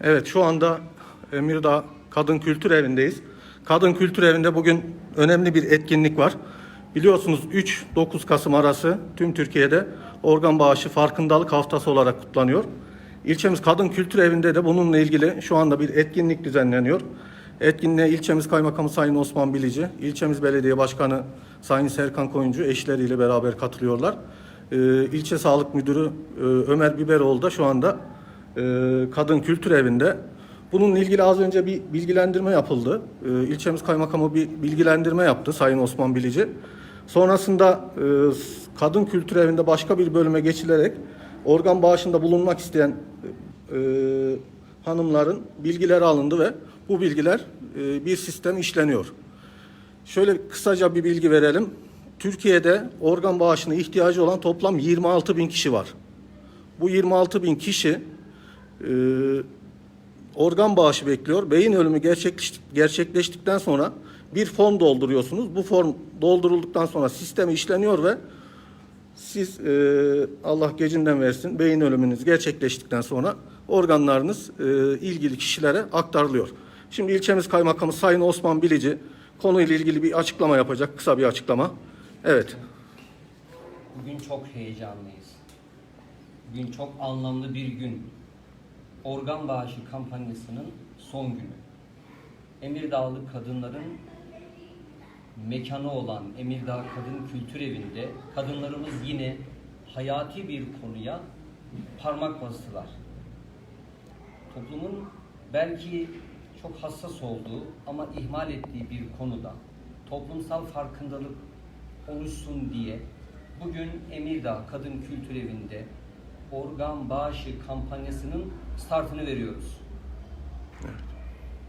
Evet şu anda Emirdağ Kadın Kültür Evi'ndeyiz. Kadın Kültür Evi'nde bugün önemli bir etkinlik var. Biliyorsunuz 3-9 Kasım arası tüm Türkiye'de organ bağışı farkındalık haftası olarak kutlanıyor. İlçemiz Kadın Kültür Evi'nde de bununla ilgili şu anda bir etkinlik düzenleniyor. Etkinliğe ilçemiz Kaymakamı Sayın Osman Bilici, ilçemiz Belediye Başkanı Sayın Serkan Koyuncu eşleriyle beraber katılıyorlar. Ee, ilçe Sağlık Müdürü e, Ömer Biberoğlu da şu anda Kadın Kültür Evi'nde. Bununla ilgili az önce bir bilgilendirme yapıldı. E, ilçemiz Kaymakamı bir bilgilendirme yaptı Sayın Osman Bilici. Sonrasında e, Kadın Kültür Evi'nde başka bir bölüme geçilerek organ bağışında bulunmak isteyen e, hanımların bilgileri alındı ve bu bilgiler e, bir sistem işleniyor. Şöyle kısaca bir bilgi verelim. Türkiye'de organ bağışına ihtiyacı olan toplam 26 bin kişi var. Bu 26 bin kişi e, organ bağışı bekliyor. Beyin ölümü gerçekleş- gerçekleştikten sonra bir form dolduruyorsunuz. Bu form doldurulduktan sonra sisteme işleniyor ve siz e, Allah gecinden versin beyin ölümünüz gerçekleştikten sonra organlarınız e, ilgili kişilere aktarılıyor. Şimdi ilçemiz kaymakamı Sayın Osman Bilici konuyla ilgili bir açıklama yapacak. Kısa bir açıklama. Evet. Bugün çok heyecanlıyız. Bugün çok anlamlı bir gün. Organ bağışı kampanyasının son günü. Emirdağlı kadınların mekanı olan Emirdağ Kadın Kültür Evi'nde kadınlarımız yine hayati bir konuya parmak bastılar. Toplumun belki çok hassas olduğu ama ihmal ettiği bir konuda toplumsal farkındalık oluşsun diye bugün Emirdağ Kadın Kültür Evi'nde organ bağışı kampanyasının startını veriyoruz.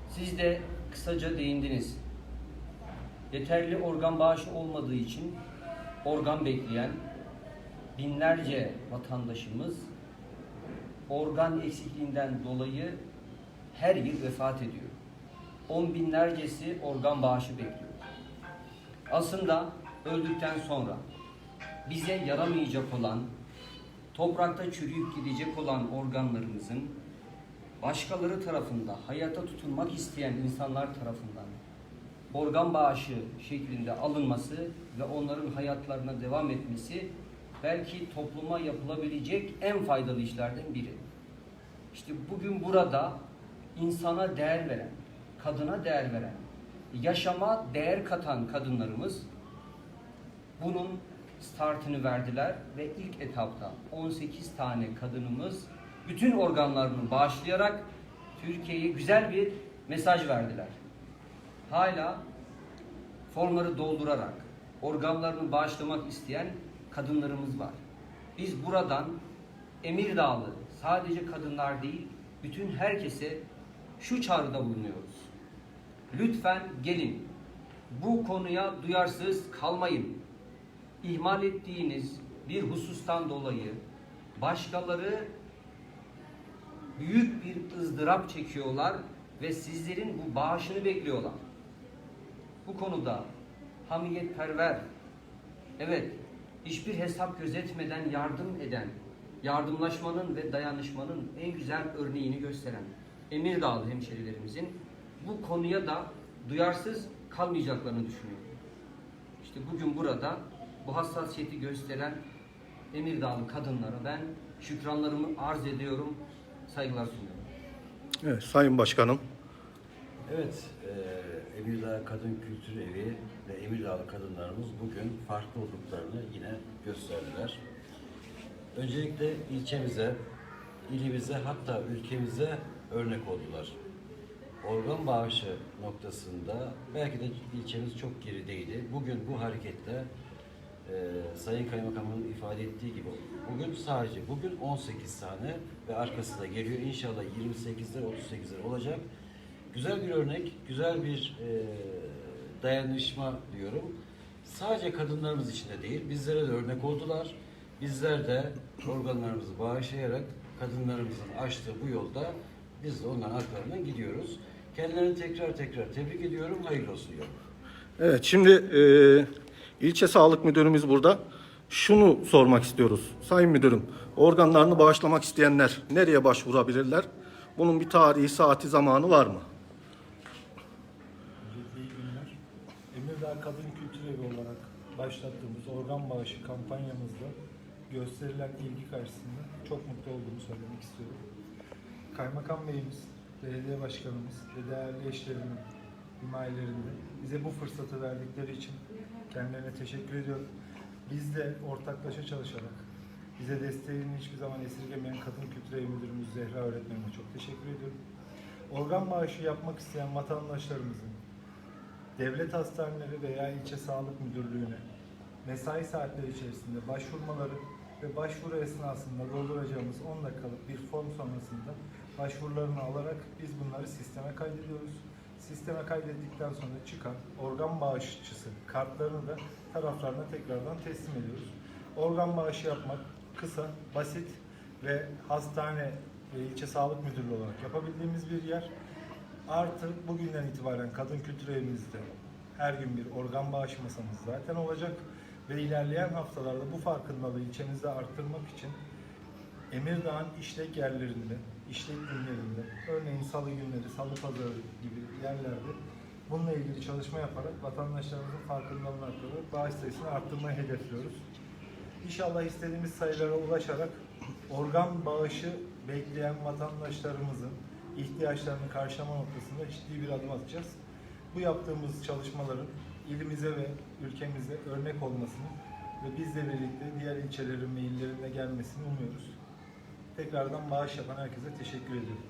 Siz de kısaca değindiniz. Yeterli organ bağışı olmadığı için organ bekleyen binlerce vatandaşımız organ eksikliğinden dolayı her yıl vefat ediyor. On binlercesi organ bağışı bekliyor. Aslında öldükten sonra bize yaramayacak olan, toprakta çürüyüp gidecek olan organlarımızın başkaları tarafından, hayata tutunmak isteyen insanlar tarafından organ bağışı şeklinde alınması ve onların hayatlarına devam etmesi belki topluma yapılabilecek en faydalı işlerden biri. İşte bugün burada insana değer veren, kadına değer veren, yaşama değer katan kadınlarımız bunun startını verdiler ve ilk etapta 18 tane kadınımız bütün organlarını bağışlayarak Türkiye'ye güzel bir mesaj verdiler. Hala formları doldurarak organlarını bağışlamak isteyen kadınlarımız var. Biz buradan Emirdağlı sadece kadınlar değil bütün herkese şu çağrıda bulunuyoruz. Lütfen gelin. Bu konuya duyarsız kalmayın. İhmal ettiğiniz bir husustan dolayı başkaları büyük bir ızdırap çekiyorlar ve sizlerin bu bağışını bekliyorlar. Bu konuda hamiyetperver, evet hiçbir hesap gözetmeden yardım eden, yardımlaşmanın ve dayanışmanın en güzel örneğini gösteren Emirdağlı hemşerilerimizin bu konuya da duyarsız kalmayacaklarını düşünüyorum. İşte bugün burada bu hassasiyeti gösteren Emirdağlı kadınlara ben şükranlarımı arz ediyorum, saygılar sunuyorum. Evet Sayın Başkanım. Evet, e, Emirdağ Kadın Kültür Evi ve Emirdağlı kadınlarımız bugün farklı olduklarını yine gösterdiler. Öncelikle ilçemize, ilimize hatta ülkemize örnek oldular. Organ bağışı noktasında belki de ilçemiz çok gerideydi. Bugün bu harekette e, Sayın Kaymakamın ifade ettiği gibi bugün sadece bugün 18 tane ve arkası da geliyor. İnşallah 28'ler 38'ler olacak. Güzel bir örnek, güzel bir e, dayanışma diyorum. Sadece kadınlarımız için de değil, bizlere de örnek oldular. Bizler de organlarımızı bağışlayarak kadınlarımızın açtığı bu yolda biz de onların arkalarından gidiyoruz. Kendilerini tekrar tekrar tebrik ediyorum, hayırlı olsun diyorum. Evet şimdi e, ilçe sağlık müdürümüz burada. Şunu sormak istiyoruz. Sayın müdürüm organlarını bağışlamak isteyenler nereye başvurabilirler? Bunun bir tarihi, saati, zamanı var mı? İyi günler. Emirdağ Kadın Kültür Evi olarak başlattığımız organ bağışı kampanyamızda gösterilen ilgi karşısında çok mutlu olduğumu söylemek istiyorum. Kaymakam Beyimiz, belediye başkanımız ve değerli eşlerimin himayelerinde bize bu fırsatı verdikleri için kendilerine teşekkür ediyorum. Biz de ortaklaşa çalışarak bize desteğini hiçbir zaman esirgemeyen Kadın Kültür Evi Müdürümüz Zehra öğretmenime çok teşekkür ediyorum. Organ bağışı yapmak isteyen vatandaşlarımızın devlet hastaneleri veya ilçe sağlık müdürlüğüne mesai saatleri içerisinde başvurmaları ve başvuru esnasında dolduracağımız 10 dakikalık bir form sonrasında başvurularını alarak biz bunları sisteme kaydediyoruz. Sisteme kaydettikten sonra çıkan organ bağışçısı kartlarını da taraflarına tekrardan teslim ediyoruz. Organ bağışı yapmak kısa, basit ve hastane ve ilçe sağlık müdürlüğü olarak yapabildiğimiz bir yer. Artı bugünden itibaren kadın kültür evimizde her gün bir organ bağışı masamız zaten olacak ve ilerleyen haftalarda bu farkındalığı ilçemizde arttırmak için Emirdağ'ın işlek yerlerinde, işlek günlerinde, örneğin salı günleri, salı pazarı gibi yerlerde bununla ilgili çalışma yaparak vatandaşlarımızın farkındalığını arttırarak bağış sayısını arttırmayı hedefliyoruz. İnşallah istediğimiz sayılara ulaşarak organ bağışı bekleyen vatandaşlarımızın ihtiyaçlarını karşılama noktasında ciddi bir adım atacağız. Bu yaptığımız çalışmaların ilimize ve ülkemize örnek olmasını ve bizle birlikte diğer ilçelerin ve illerin de gelmesini umuyoruz. Tekrardan bağış yapan herkese teşekkür ediyorum.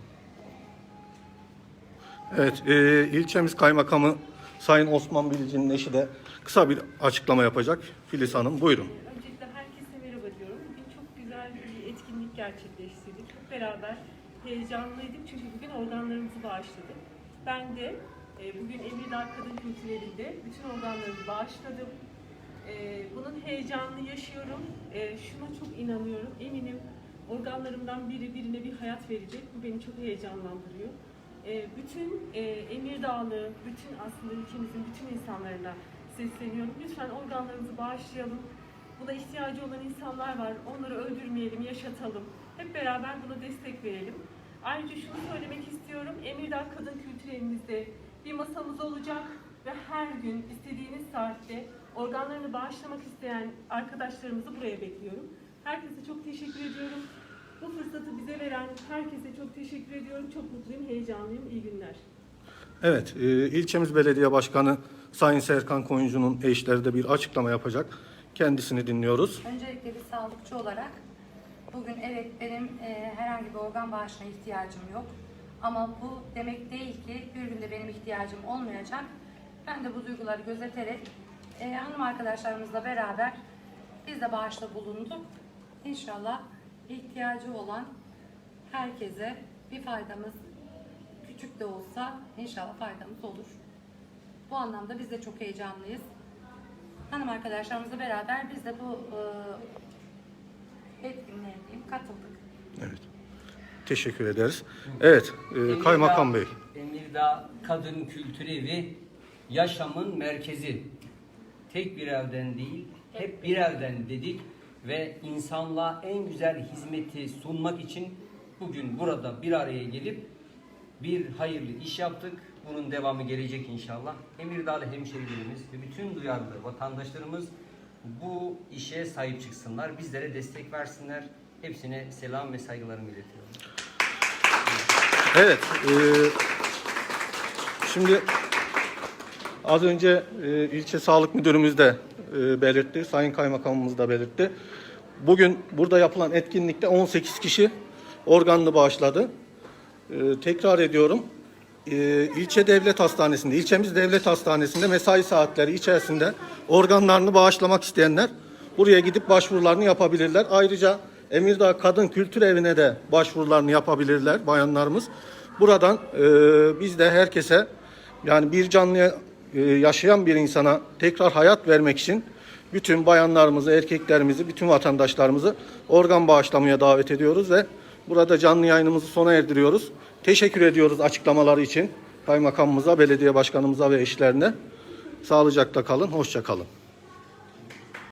Evet, e, ilçemiz kaymakamı Sayın Osman Bilici'nin eşi de kısa bir açıklama yapacak. Filiz Hanım buyurun. Öncelikle herkese merhaba diyorum. Bugün çok güzel bir etkinlik gerçekleştirdik. Hep beraber heyecanlıydık çünkü bugün organlarımızı bağışladık. Ben de e, bugün Emirdağ Kadın Kültürlerinde bütün organlarımı bağışladım. E, bunun heyecanını yaşıyorum. E, şuna çok inanıyorum. Eminim organlarımdan biri birine bir hayat verecek. Bu beni çok heyecanlandırıyor. E, bütün e, Emirdağlı, bütün aslında ülkemizin bütün insanlarına sesleniyorum. Lütfen organlarımızı bağışlayalım. Buna ihtiyacı olan insanlar var. Onları öldürmeyelim, yaşatalım. Hep beraber buna destek verelim. Ayrıca şunu söylemek istiyorum. Emirdağ Kadın Kültür Evimizde bir masamız olacak ve her gün istediğiniz saatte organlarını bağışlamak isteyen arkadaşlarımızı buraya bekliyorum. Herkese çok teşekkür ediyorum. Bu fırsatı bize veren herkese çok teşekkür ediyorum. Çok mutluyum, heyecanlıyım. İyi günler. Evet, e, ilçemiz belediye başkanı Sayın Serkan Koyuncu'nun eşleri de bir açıklama yapacak. Kendisini dinliyoruz. Öncelikle bir sağlıkçı olarak bugün evet benim e, herhangi bir organ bağışına ihtiyacım yok. Ama bu demek değil ki bir günde benim ihtiyacım olmayacak. Ben de bu duyguları gözeterek e, hanım arkadaşlarımızla beraber biz de bağışta bulunduk. İnşallah ihtiyacı olan herkese bir faydamız küçük de olsa inşallah faydamız olur. Bu anlamda biz de çok heyecanlıyız. Hanım arkadaşlarımızla beraber biz de bu e, etkinliğe katıldık. Evet. Teşekkür ederiz. Evet, e, Kaymakam Bey. Emirdağ Kadın Kültür Evi yaşamın merkezi. Tek bir evden değil, hep bir evden dedik ve insanlığa en güzel hizmeti sunmak için bugün burada bir araya gelip bir hayırlı iş yaptık. Bunun devamı gelecek inşallah. Emirdağlı hemşerilerimiz ve bütün duyarlı vatandaşlarımız bu işe sahip çıksınlar. Bizlere destek versinler. Hepsine selam ve saygılarımı iletiyorum. Evet, e, şimdi az önce e, ilçe sağlık müdürümüz de e, belirtti, Sayın Kaymakamımız da belirtti. Bugün burada yapılan etkinlikte 18 kişi organını bağışladı. E, tekrar ediyorum, e, ilçe devlet hastanesinde, ilçemiz devlet hastanesinde mesai saatleri içerisinde organlarını bağışlamak isteyenler buraya gidip başvurularını yapabilirler. Ayrıca Emirdağ Kadın Kültür Evi'ne de başvurularını yapabilirler bayanlarımız. Buradan e, biz de herkese yani bir canlıya e, yaşayan bir insana tekrar hayat vermek için bütün bayanlarımızı, erkeklerimizi, bütün vatandaşlarımızı organ bağışlamaya davet ediyoruz ve burada canlı yayınımızı sona erdiriyoruz. Teşekkür ediyoruz açıklamaları için kaymakamımıza, belediye başkanımıza ve eşlerine. Sağlıcakla kalın, hoşça kalın.